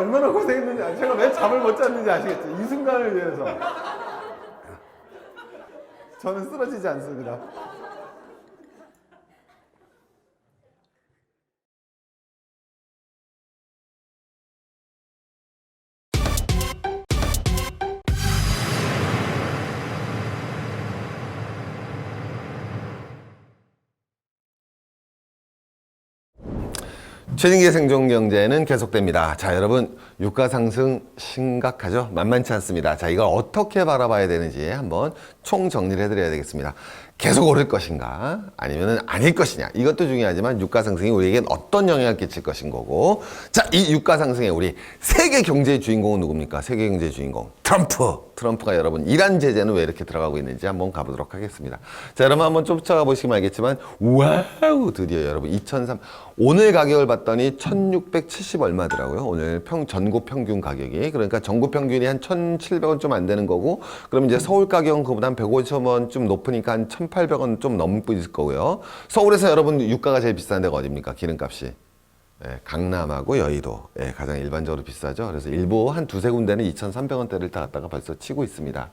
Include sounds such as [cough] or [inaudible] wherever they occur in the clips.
얼마나 고생했는지, 아- 제가 왜 잠을 못 잤는지 아시겠죠? 이 순간을 위해서. 저는 쓰러지지 않습니다. 최진기의 생존 경제는 계속됩니다. 자, 여러분, 유가 상승 심각하죠? 만만치 않습니다. 자, 이걸 어떻게 바라봐야 되는지 한번 총 정리를 해드려야 되겠습니다. 계속 오를 것인가? 아니면 아닐 것이냐? 이것도 중요하지만 유가 상승이 우리에겐 어떤 영향을 끼칠 것인 거고. 자, 이 유가 상승의 우리 세계 경제의 주인공은 누굽니까? 세계 경제의 주인공. 트럼프. 트럼프가 여러분, 이란 제재는 왜 이렇게 들어가고 있는지 한번 가보도록 하겠습니다. 자, 여러분 한번 쫓아가 보시면 알겠지만, 와우! 드디어 여러분, 2003, 오늘 가격을 봤더니 1670 얼마더라고요. 오늘 평, 전국 평균 가격이. 그러니까 전국 평균이 한 1700원 좀 안 되는 거고, 그럼 이제 서울 가격은 그보다 한 150원 좀 높으니까 한 1800원 좀 넘고 있을 거고요. 서울에서 여러분 유가가 제일 비싼 데가 어딥니까? 기름값이. 예, 강남하고 여의도 예, 가장 일반적으로 비싸죠. 그래서 일부 한 두세 군데는 2,300원대를 다 갖다가 벌써 치고 있습니다.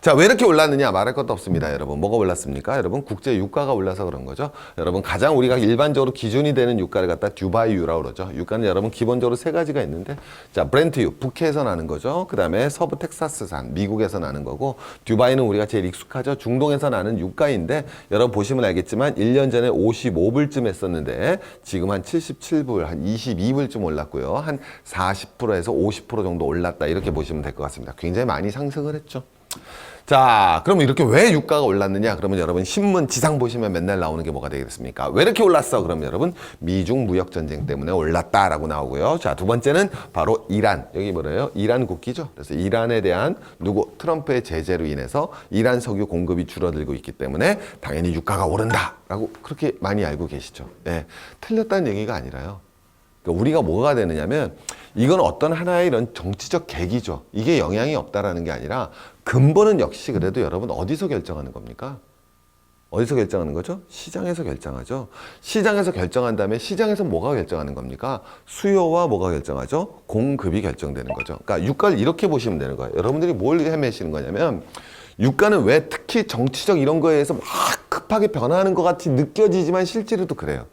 자, 왜 이렇게 올랐느냐 말할 것도 없습니다, 여러분. 뭐가 올랐습니까? 여러분 국제 유가가 올라서 그런 거죠. 여러분 가장 우리가 일반적으로 기준이 되는 유가를 갖다 듀바이 유라고 그러죠. 유가는 여러분 기본적으로 세 가지가 있는데 자, 브렌트유 북해에서 나는 거죠. 그다음에 서부 텍사스산 미국에서 나는 거고 듀바이는 우리가 제일 익숙하죠. 중동에서 나는 유가인데 여러분 보시면 알겠지만 1년 전에 55불쯤 했었는데 지금 한 77불, 한 22불쯤 올랐고요. 한 40%에서 50% 정도 올랐다. 이렇게 보시면 될 것 같습니다. 굉장히 많이 상승을 했죠. 자, 그러면 이렇게 왜 유가가 올랐느냐? 그러면 여러분 신문 지상 보시면 맨날 나오는 게 뭐가 되겠습니까? 왜 이렇게 올랐어? 그러면 여러분 미중 무역 전쟁 때문에 올랐다라고 나오고요. 자, 두 번째는 바로 이란. 여기 뭐래요? 이란 국기죠. 그래서 이란에 대한 누구 트럼프의 제재로 인해서 이란 석유 공급이 줄어들고 있기 때문에 당연히 유가가 오른다라고 그렇게 많이 알고 계시죠. 예. 틀렸다는 얘기가 아니라요. 그러니까 우리가 뭐가 되느냐면 이건 어떤 하나의 이런 정치적 계기죠. 이게 영향이 없다라는 게 아니라 근본은 역시 그래도 여러분 어디서 결정하는 겁니까? 어디서 결정하는 거죠? 시장에서 결정하죠. 시장에서 결정한 다음에 시장에서 뭐가 결정하는 겁니까? 수요와 뭐가 결정하죠? 공급이 결정되는 거죠. 그러니까 유가를 이렇게 보시면 되는 거예요. 여러분들이 뭘 헤매시는 거냐면 유가는 왜 특히 정치적 이런 거에 의해서 막 급하게 변하는 것 같이 느껴지지만 실제로도 그래요.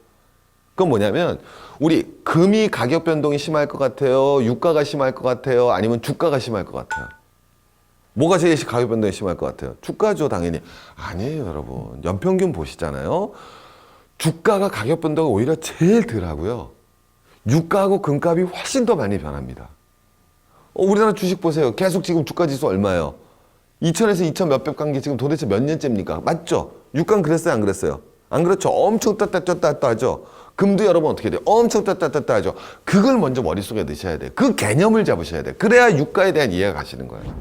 그건 뭐냐면 우리 금이 가격 변동이 심할 것 같아요. 유가가 심할 것 같아요. 아니면 주가가 심할 것 같아요. 뭐가 제일 가격 변동이 심할 것 같아요? 주가죠, 당연히. 아니에요, 여러분. 연평균 보시잖아요. 주가가 가격 변동이 오히려 제일 덜 하고요. 유가하고 금값이 훨씬 더 많이 변합니다. 어, 우리나라 주식 보세요. 계속 지금 주가 지수 얼마예요? 2000에서 2000 몇백 관계 지금 도대체 몇 년째입니까? 맞죠? 유가는 그랬어요, 안 그랬어요? 안 그렇죠? 엄청 떴다 떴다 떴다 하죠. 금도 여러분 어떻게 돼요? 엄청 떴다 하죠. 그걸 먼저 머릿속에 넣으셔야 돼요. 그 개념을 잡으셔야 돼요. 그래야 유가에 대한 이해가 가시는 거예요.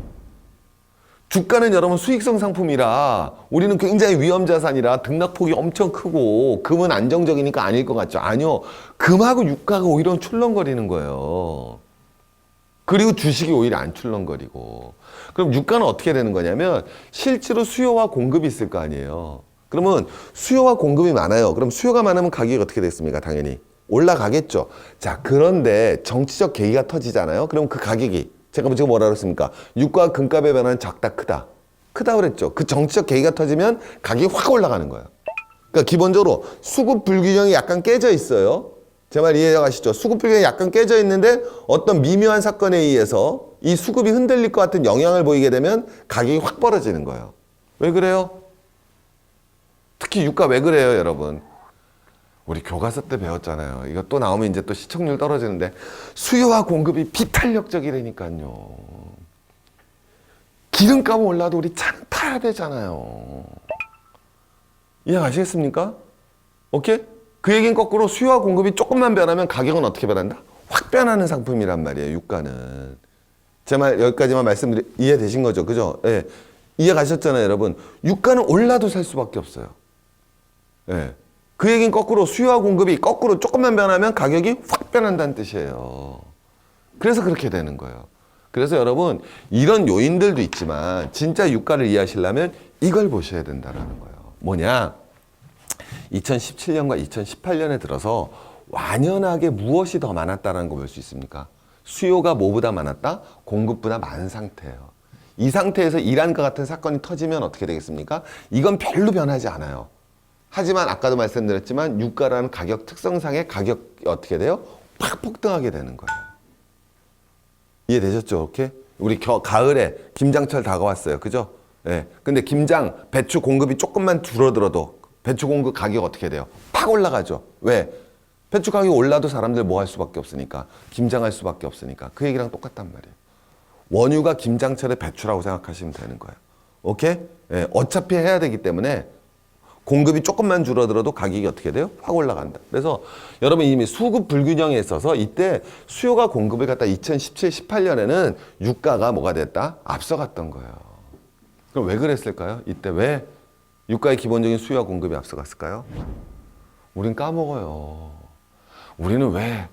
주가는 여러분 수익성 상품이라 우리는 굉장히 위험 자산이라 등락폭이 엄청 크고 금은 안정적이니까 아닐 것 같죠? 아니요. 금하고 유가가 오히려 출렁거리는 거예요. 그리고 주식이 오히려 안 출렁거리고. 그럼 유가는 어떻게 되는 거냐면 실제로 수요와 공급이 있을 거 아니에요. 그러면 수요와 공급이 많아요. 그럼 수요가 많으면 가격이 어떻게 됐습니까? 당연히 올라가겠죠. 자, 그런데 정치적 계기가 터지잖아요. 그럼 그 가격이 제가 지금 뭐라 그랬습니까? 유가 금값의 변화는 작다 크다. 크다 그랬죠. 그 정치적 계기가 터지면 가격이 확 올라가는 거예요. 그러니까 기본적으로 수급 불균형이 약간 깨져 있어요. 제 말 이해가시죠? 수급 불균형이 약간 깨져 있는데 어떤 미묘한 사건에 의해서 이 수급이 흔들릴 것 같은 영향을 보이게 되면 가격이 확 벌어지는 거예요. 왜 그래요? 특히 유가 왜 그래요, 여러분? 우리 교과서 때 배웠잖아요. 이거 또 나오면 이제 또 시청률 떨어지는데 수요와 공급이 비탄력적이라니까요. 기름값은 올라도 우리 차는 타야 되잖아요. 이해가시겠습니까? 오케이? 그 얘기는 거꾸로 수요와 공급이 조금만 변하면 가격은 어떻게 변한다? 확 변하는 상품이란 말이에요, 유가는. 제 말 여기까지만 말씀드리 이해되신 거죠? 그죠? 예. 이해 가셨잖아요, 여러분. 유가는 올라도 살 수밖에 없어요. 예. 그 얘기는 거꾸로 수요와 공급이 거꾸로 조금만 변하면 가격이 확 변한다는 뜻이에요. 그래서 그렇게 되는 거예요. 그래서 여러분 이런 요인들도 있지만 진짜 유가를 이해하시려면 이걸 보셔야 된다는 거예요. 뭐냐? 2017년과 2018년에 들어서 완연하게 무엇이 더 많았다는 거 볼 수 있습니까? 수요가 뭐보다 많았다? 공급보다 많은 상태예요. 이 상태에서 이란과 같은 사건이 터지면 어떻게 되겠습니까? 이건 별로 변하지 않아요. 하지만 아까도 말씀드렸지만 유가라는 가격 특성상의 가격이 어떻게 돼요? 확 폭등하게 되는 거예요. 이해되셨죠? 이렇게? 우리 겨, 가을에 김장철 다가왔어요. 그죠? 예. 근데 김장, 배추 공급이 조금만 줄어들어도 배추 공급 가격 어떻게 돼요? 팍 올라가죠. 왜? 배추 가격이 올라도 사람들 뭐 할 수밖에 없으니까. 김장할 수밖에 없으니까. 그 얘기랑 똑같단 말이에요. 원유가 김장철의 배추라고 생각하시면 되는 거예요. 오케이? 예. 어차피 해야 되기 때문에 공급이 조금만 줄어들어도 가격이 어떻게 돼요? 확 올라간다. 그래서 여러분 이미 수급 불균형에 있어서 이때 수요가 공급을 갖다 2017, 18년에는 유가가 뭐가 됐다? 앞서갔던 거예요. 그럼 왜 그랬을까요? 이때 왜 유가의 기본적인 수요와 공급이 앞서갔을까요? 우린 까먹어요. 우리는 왜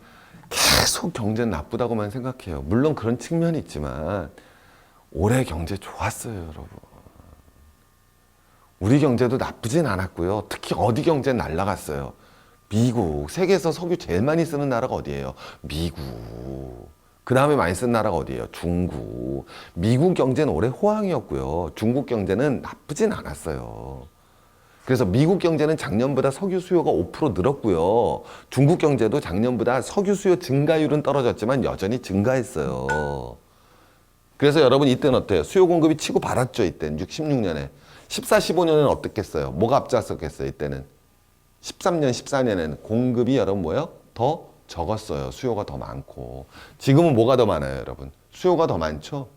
계속 경제는 나쁘다고만 생각해요. 물론 그런 측면이 있지만 올해 경제 좋았어요, 여러분. 우리 경제도 나쁘진 않았고요. 특히 어디 경제 날라갔어요. 미국. 세계에서 석유 제일 많이 쓰는 나라가 어디예요? 미국. 그 다음에 많이 쓴 나라가 어디예요? 중국. 미국 경제는 올해 호황이었고요. 중국 경제는 나쁘진 않았어요. 그래서 미국 경제는 작년보다 석유 수요가 5% 늘었고요. 중국 경제도 작년보다 석유 수요 증가율은 떨어졌지만 여전히 증가했어요. 그래서 여러분 이때는 어때요? 수요 공급이 치고 받았죠. 이때는 16년에. 14, 15년에는 어떻겠어요? 뭐가 앞장섰겠어요? 이때는. 13년, 14년에는 공급이 여러분 뭐예요? 더 적었어요. 수요가 더 많고. 지금은 뭐가 더 많아요, 여러분? 수요가 더 많죠?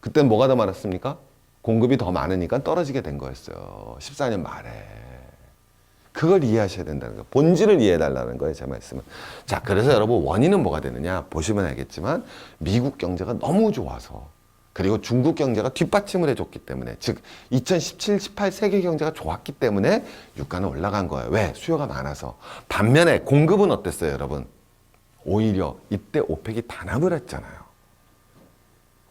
그땐 뭐가 더 많았습니까? 공급이 더 많으니까 떨어지게 된 거였어요. 14년 말에. 그걸 이해하셔야 된다는 거예요. 본질을 이해해 달라는 거예요, 제 말씀은. 자, 그래서 여러분 원인은 뭐가 되느냐? 보시면 알겠지만 미국 경제가 너무 좋아서 그리고 중국 경제가 뒷받침을 해줬기 때문에 즉 2017, 18 세계 경제가 좋았기 때문에 유가는 올라간 거예요. 왜? 수요가 많아서. 반면에 공급은 어땠어요, 여러분? 오히려 이때 오펙이 단합을 했잖아요.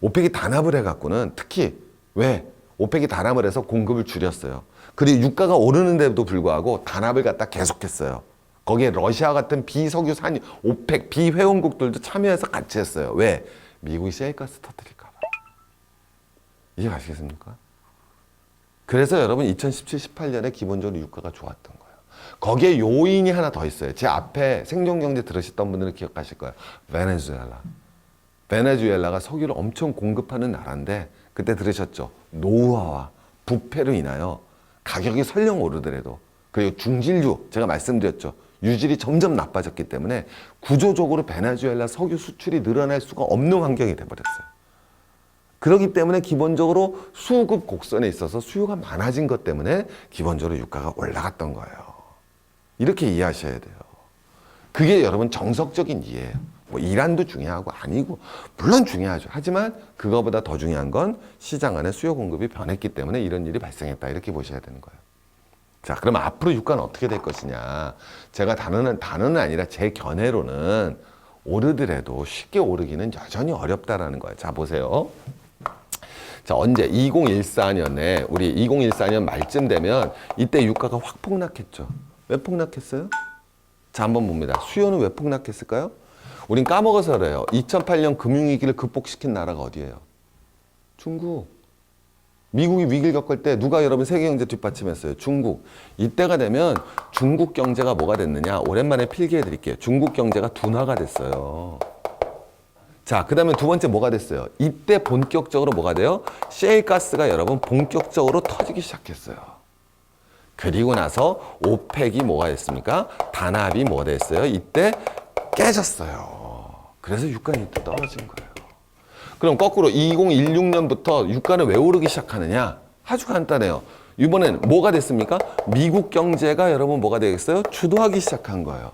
오펙이 단합을 해갖고는 특히 왜? 오펙이 단합을 해서 공급을 줄였어요. 그리고 유가가 오르는데도 불구하고 단합을 갖다 계속했어요. 거기에 러시아 같은 비석유 산유, 오펙 비회원국들도 참여해서 같이 했어요. 왜? 미국이 셰일가스 터뜨릴까봐. 이해 가시겠습니까? 그래서 여러분 2017, 18년에 기본적으로 유가가 좋았던 거예요. 거기에 요인이 하나 더 있어요. 제 앞에 생존경제 들으셨던 분들은 기억하실 거예요. 베네수엘라. 베네수엘라가 석유를 엄청 공급하는 나라인데 그때 들으셨죠? 노후화와 부패로 인하여 가격이 설령 오르더라도 그리고 중진류 제가 말씀드렸죠. 유질이 점점 나빠졌기 때문에 구조적으로 베네수엘라 석유 수출이 늘어날 수가 없는 환경이 돼버렸어요. 그렇기 때문에 기본적으로 수급 곡선에 있어서 수요가 많아진 것 때문에 기본적으로 유가가 올라갔던 거예요. 이렇게 이해하셔야 돼요. 그게 여러분 정석적인 이해예요. 뭐 이란도 중요하고 아니고 물론 중요하죠. 하지만 그거보다 더 중요한 건 시장 안에 수요 공급이 변했기 때문에 이런 일이 발생했다 이렇게 보셔야 되는 거예요. 자, 그럼 앞으로 유가는 어떻게 될 것이냐? 제가 단어는 단어는 아니라 제 견해로는 오르더라도 쉽게 오르기는 여전히 어렵다라는 거예요. 자, 보세요. 자, 언제 2014년에 우리 2014년 말쯤 되면 이때 유가가 확 폭락했죠. 왜 폭락했어요? 자, 한번 봅니다. 수요는 왜 폭락했을까요? 우린 까먹어서 그래요. 2008년 금융위기를 극복시킨 나라가 어디예요? 중국. 미국이 위기를 겪을 때 누가 여러분 세계 경제 뒷받침했어요? 중국. 이때가 되면 중국 경제가 뭐가 됐느냐? 오랜만에 필기해 드릴게요. 중국 경제가 둔화가 됐어요. 자, 그 다음에 두 번째 뭐가 됐어요? 이때 본격적으로 뭐가 돼요? 셰일 가스가 여러분 본격적으로 터지기 시작했어요. 그리고 나서 오펙이 뭐가 됐습니까? 단합이 뭐가 됐어요? 이때 깨졌어요. 그래서 유가는 이때 떨어진 거예요. 그럼 거꾸로 2016년부터 유가는 왜 오르기 시작하느냐? 아주 간단해요. 이번엔 뭐가 됐습니까? 미국 경제가 여러분 뭐가 되겠어요? 주도하기 시작한 거예요.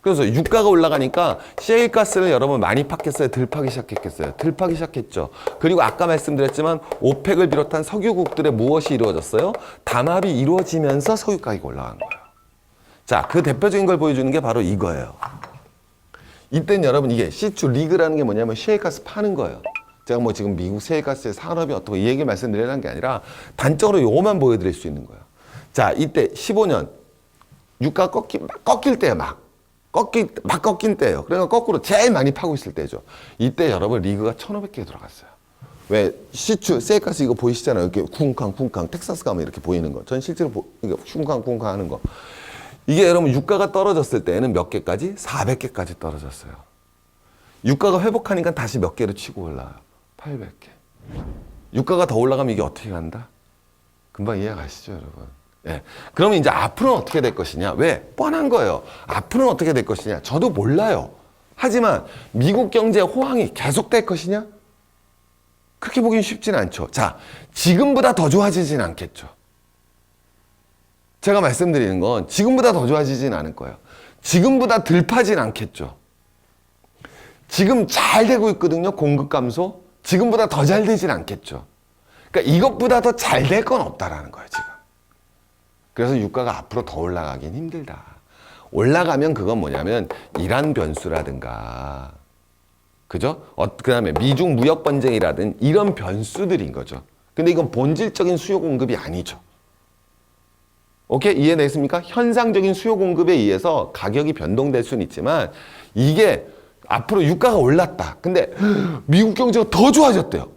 그래서 유가가 올라가니까 셰일가스를 여러분 많이 팠겠어요? 덜 파기 시작했겠어요? 덜 파기 시작했죠. 그리고 아까 말씀드렸지만 오펙을 비롯한 석유국들의 무엇이 이루어졌어요? 담합이 이루어지면서 석유 가격이 올라간 거예요. 자, 그 대표적인 걸 보여주는 게 바로 이거예요. 이땐 여러분 이게 시추 리그라는 게 뭐냐면 셰일가스 파는 거예요. 제가 뭐 지금 미국 셰일가스의 산업이 어떻고 이 얘기를 말씀드리려는 게 아니라 단적으로 요것만 보여드릴 수 있는 거예요. 자, 이때 15년 유가 꺾기, 꺾일 때 막 꺾인 막 꺾인 때예요. 그러니까 거꾸로 제일 많이 파고 있을 때죠. 이때 여러분 리그가 1,500개 들어갔어요. 왜 시추 셀가스 이거 보이시잖아요. 이렇게 쿵쾅 쿵쾅 텍사스 가면 이렇게 보이는 거. 전 실제로 보, 이게 쿵쾅 쿵쾅 하는 거. 이게 여러분 유가가 떨어졌을 때는 몇 개까지? 400개까지 떨어졌어요. 유가가 회복하니까 다시 몇 개로 치고 올라와요. 800개. 유가가 더 올라가면 이게 어떻게 간다? 금방 이해 가시죠, 여러분? 예. 그러면 이제 앞으로는 어떻게 될 것이냐? 왜? 뻔한 거예요. 앞으로는 어떻게 될 것이냐? 저도 몰라요. 하지만 미국 경제 호황이 계속될 것이냐? 그렇게 보기는 쉽진 않죠. 자, 지금보다 더 좋아지진 않겠죠. 제가 말씀드리는 건 지금보다 더 좋아지진 않을 거예요. 지금보다 덜 파진 않겠죠. 지금 잘 되고 있거든요. 공급 감소. 지금보다 더 잘 되진 않겠죠. 그러니까 이것보다 더 잘 될 건 없다라는 거예요, 지금. 그래서 유가가 앞으로 더 올라가긴 힘들다. 올라가면 그건 뭐냐면 이란 변수라든가 그죠? 어, 그다음에 미중 무역 번쟁이라든 이런 변수들인 거죠. 근데 이건 본질적인 수요 공급이 아니죠. 오케이 이해됐습니까? 현상적인 수요 공급에 의해서 가격이 변동될 수는 있지만 이게 앞으로 유가가 올랐다. 근데 미국 경제가 더 좋아졌대요.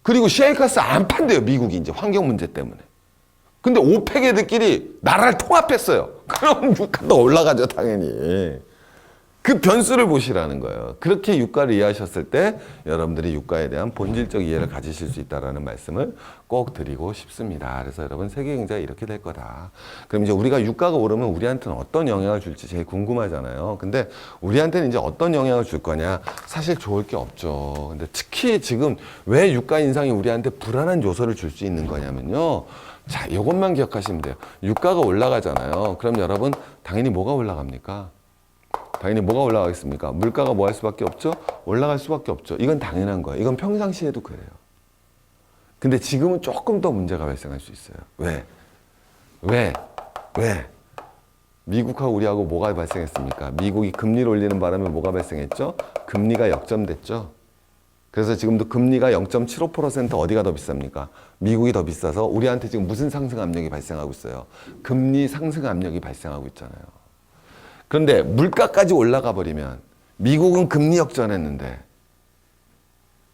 그리고 셰일가스 안 판대요. 미국이 이제 환경 문제 때문에. 근데 오펙 애들끼리 나라를 통합했어요. 그럼 [laughs] 유가도 올라가죠, 당연히. 그 변수를 보시라는 거예요. 그렇게 유가를 이해하셨을 때 여러분들이 유가에 대한 본질적 이해를 가지실 수 있다라는 말씀을 꼭 드리고 싶습니다. 그래서 여러분 세계 경제가 이렇게 될 거다. 그럼 이제 우리가 유가가 오르면 우리한테는 어떤 영향을 줄지 제일 궁금하잖아요. 근데 우리한테는 이제 어떤 영향을 줄 거냐? 사실 좋을 게 없죠. 근데 특히 지금 왜 유가 인상이 우리한테 불안한 요소를 줄 수 있는 거냐면요. 자, 이것만 기억하시면 돼요. 유가가 올라가잖아요. 그럼 여러분 당연히 뭐가 올라갑니까? 당연히 뭐가 올라가겠습니까? 물가가 뭐 할 수밖에 없죠? 올라갈 수밖에 없죠. 이건 당연한 거예요. 이건 평상시에도 그래요. 근데 지금은 조금 더 문제가 발생할 수 있어요. 왜? 왜? 왜? 미국하고 우리하고 뭐가 발생했습니까? 미국이 금리를 올리는 바람에 뭐가 발생했죠? 금리가 역점됐죠. 그래서 지금도 금리가 0.75% 어디가 더 비쌉니까? 미국이 더 비싸서 우리한테 지금 무슨 상승 압력이 발생하고 있어요? 금리 상승 압력이 발생하고 있잖아요. 그런데 물가까지 올라가 버리면 미국은 금리 역전했는데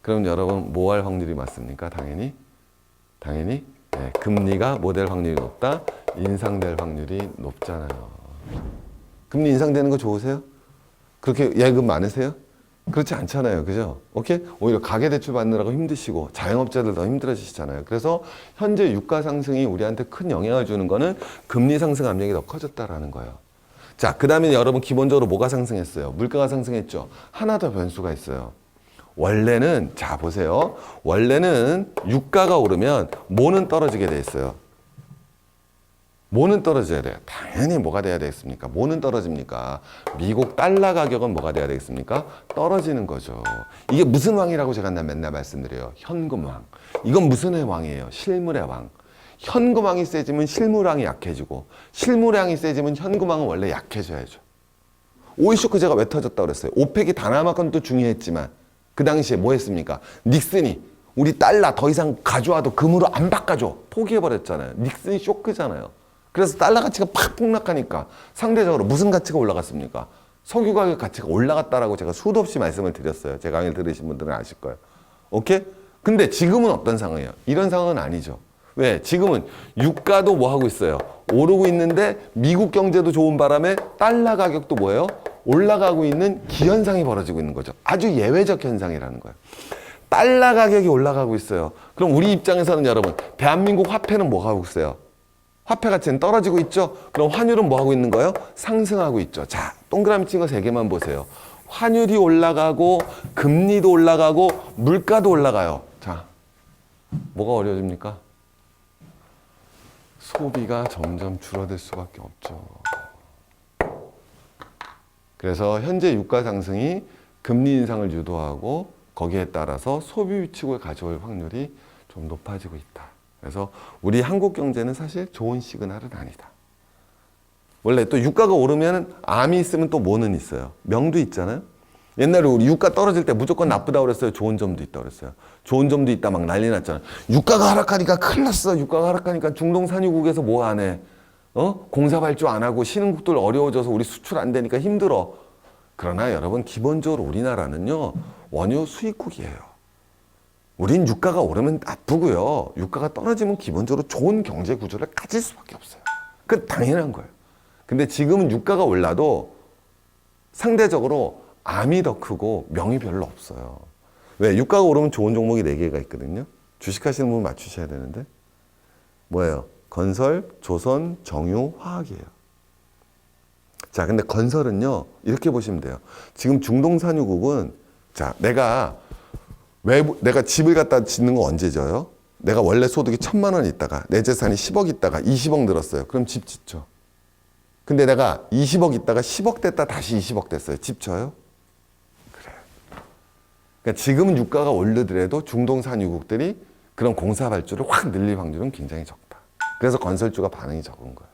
그럼 여러분 뭐 할 확률이 많습니까? 당연히 당연히 네, 금리가 뭐될 확률이 높다? 인상될 확률이 높잖아요. 금리 인상되는 거 좋으세요? 그렇게 예금 많으세요? 그렇지 않잖아요. 그죠? 오케이? 오히려 가계대출 받느라고 힘드시고 자영업자들 더 힘들어지시잖아요. 그래서 현재 유가 상승이 우리한테 큰 영향을 주는 거는 금리 상승 압력이 더 커졌다라는 거예요. 자, 그 다음에 여러분 기본적으로 뭐가 상승했어요? 물가가 상승했죠. 하나 더 변수가 있어요. 원래는 자 보세요. 원래는 유가가 오르면 뭐는 떨어지게 돼 있어요. 뭐는 떨어져야 돼요? 당연히 뭐가 돼야 되겠습니까? 뭐는 떨어집니까? 미국 달러 가격은 뭐가 돼야 되겠습니까? 떨어지는 거죠. 이게 무슨 왕이라고 제가 맨날 말씀드려요. 현금왕. 이건 무슨 왕이에요? 실물의 왕. 현금왕이 세지면 실물왕이 약해지고 실물왕이 세지면 현금왕은 원래 약해져야죠. 오이쇼크 제가 왜 터졌다고 그랬어요? 오펙이 다나마 건도 중요했지만 그 당시에 뭐 했습니까? 닉슨이 우리 달러 더 이상 가져와도 금으로 안 바꿔줘. 포기해버렸잖아요. 닉슨이 쇼크잖아요. 그래서 달러 가치가 팍 폭락하니까 상대적으로 무슨 가치가 올라갔습니까? 석유 가격 가치가 올라갔다라고 제가 수도 없이 말씀을 드렸어요. 제 강의를 들으신 분들은 아실 거예요. 오케이? 근데 지금은 어떤 상황이에요? 이런 상황은 아니죠. 왜? 지금은 유가도 뭐 하고 있어요? 오르고 있는데 미국 경제도 좋은 바람에 달러 가격도 뭐예요? 올라가고 있는 기현상이 벌어지고 있는 거죠. 아주 예외적 현상이라는 거예요. 달러 가격이 올라가고 있어요. 그럼 우리 입장에서는 여러분, 대한민국 화폐는 뭐 하고 있어요? 화폐 가치는 떨어지고 있죠? 그럼 환율은 뭐 하고 있는 거예요? 상승하고 있죠. 자, 동그라미 찍어 세 개만 보세요. 환율이 올라가고, 금리도 올라가고, 물가도 올라가요. 자, 뭐가 어려워집니까? 소비가 점점 줄어들 수밖에 없죠. 그래서 현재 유가 상승이 금리 인상을 유도하고 거기에 따라서 소비 위축을 가져올 확률이 좀 높아지고 있다. 그래서 우리 한국 경제는 사실 좋은 시그널은 아니다. 원래 또 유가가 오르면 암이 있으면 또 뭐는 있어요. 명도 있잖아요. 옛날에 우리 유가 떨어질 때 무조건 나쁘다고 그랬어요. 좋은 점도 있다고 그랬어요. 좋은 점도 있다 막 난리 났잖아요. 유가가 하락하니까 큰일 났어. 유가가 하락하니까 중동 산유국에서 뭐 안 해? 어? 공사 발주 안 하고 신흥국들 어려워져서 우리 수출 안 되니까 힘들어. 그러나 여러분 기본적으로 우리나라는요 원유 수입국이에요. 우린 유가가 오르면 나쁘고요. 유가가 떨어지면 기본적으로 좋은 경제 구조를 가질 수밖에 없어요. 그 당연한 거예요. 근데 지금은 유가가 올라도 상대적으로 암이 더 크고 명이 별로 없어요. 왜? 유가가 오르면 좋은 종목이 4개가 있거든요. 주식하시는 분 맞추셔야 되는데. 뭐예요? 건설, 조선, 정유, 화학이에요. 자, 근데 건설은요, 이렇게 보시면 돼요. 지금 중동산유국은, 자, 내가 외부, 내가 집을 갖다 짓는 거 언제 져요? 내가 원래 소득이 천만 원 있다가, 내 재산이 10억 있다가 20억 늘었어요. 그럼 집 짓죠. 근데 내가 20억 있다가 10억 됐다 다시 20억 됐어요. 집 쳐요? 그러니까 지금은 유가가 오르더라도 중동산유국들이 그런 공사 발주를 확 늘릴 확률은 굉장히 적다. 그래서 건설주가 반응이 적은 거예요.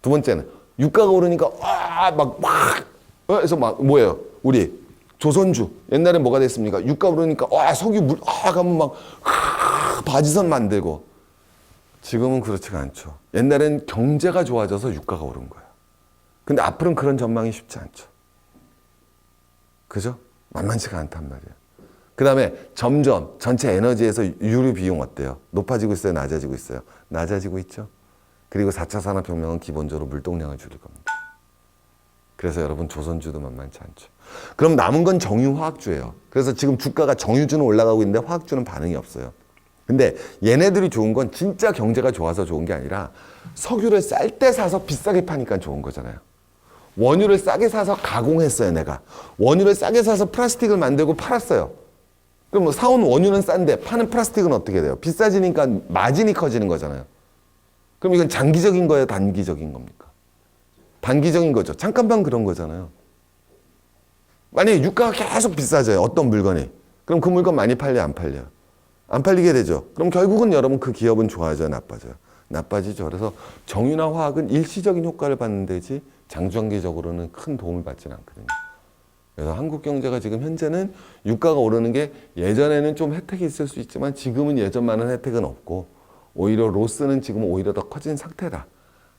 두 번째는 유가가 오르니까 와막 막 그래서 막 뭐예요? 우리 조선주 옛날에 뭐가 됐습니까? 유가 오르니까 와 석유 물아 가면 막 하, 바지선 만들고 지금은 그렇지가 않죠. 옛날엔 경제가 좋아져서 유가가 오른 거예요. 근데 앞으로는 그런 전망이 쉽지 않죠. 그죠? 만만치가 않단 말이에요. 그 다음에 점점 전체 에너지에서 유류 비용 어때요? 높아지고 있어요? 낮아지고 있어요? 낮아지고 있죠? 그리고 4차 산업혁명은 기본적으로 물동량을 줄일 겁니다. 그래서 여러분 조선주도 만만치 않죠. 그럼 남은 건 정유화학주예요. 그래서 지금 주가가 정유주는 올라가고 있는데 화학주는 반응이 없어요. 근데 얘네들이 좋은 건 진짜 경제가 좋아서 좋은 게 아니라 석유를 쌀 때 사서 비싸게 파니까 좋은 거잖아요. 원유를 싸게 사서 가공했어요, 내가. 원유를 싸게 사서 플라스틱을 만들고 팔았어요. 그럼 뭐 사온 원유는 싼데 파는 플라스틱은 어떻게 돼요? 비싸지니까 마진이 커지는 거잖아요. 그럼 이건 장기적인 거예요, 단기적인 겁니까? 단기적인 거죠. 잠깐만 그런 거잖아요. 만약에 유가가 계속 비싸져요. 어떤 물건이. 그럼 그 물건 많이 팔려, 안 팔려? 안 팔리게 되죠. 그럼 결국은 여러분 그 기업은 좋아져요, 나빠져요? 나빠지죠. 그래서 정유나 화학은 일시적인 효과를 받는 데지 장중기적으로는 큰 도움을 받지는 않거든요. 그래서 한국 경제가 지금 현재는 유가가 오르는 게 예전에는 좀 혜택이 있을 수 있지만 지금은 예전만한 혜택은 없고 오히려 로스는 지금 오히려 더 커진 상태다.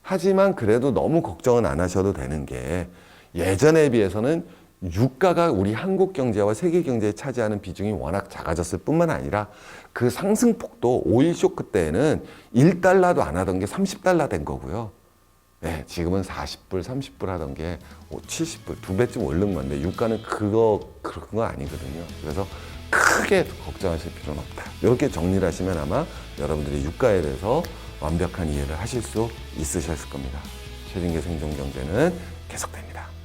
하지만 그래도 너무 걱정은 안 하셔도 되는 게 예전에 비해서는 유가가 우리 한국 경제와 세계 경제에 차지하는 비중이 워낙 작아졌을 뿐만 아니라 그 상승폭도 오일 쇼크 때에는 1달러도 안 하던 게 30달러 된 거고요. 네, 지금은 40불, 30불 하던 게 70불, 두 배쯤 오른 건데 유가는 그거 그런 거 아니거든요. 그래서 크게 걱정하실 필요는 없다. 이렇게 정리를 하시면 아마 여러분들이 유가에 대해서 완벽한 이해를 하실 수 있으셨을 겁니다. 최진계 생존경제는 계속됩니다.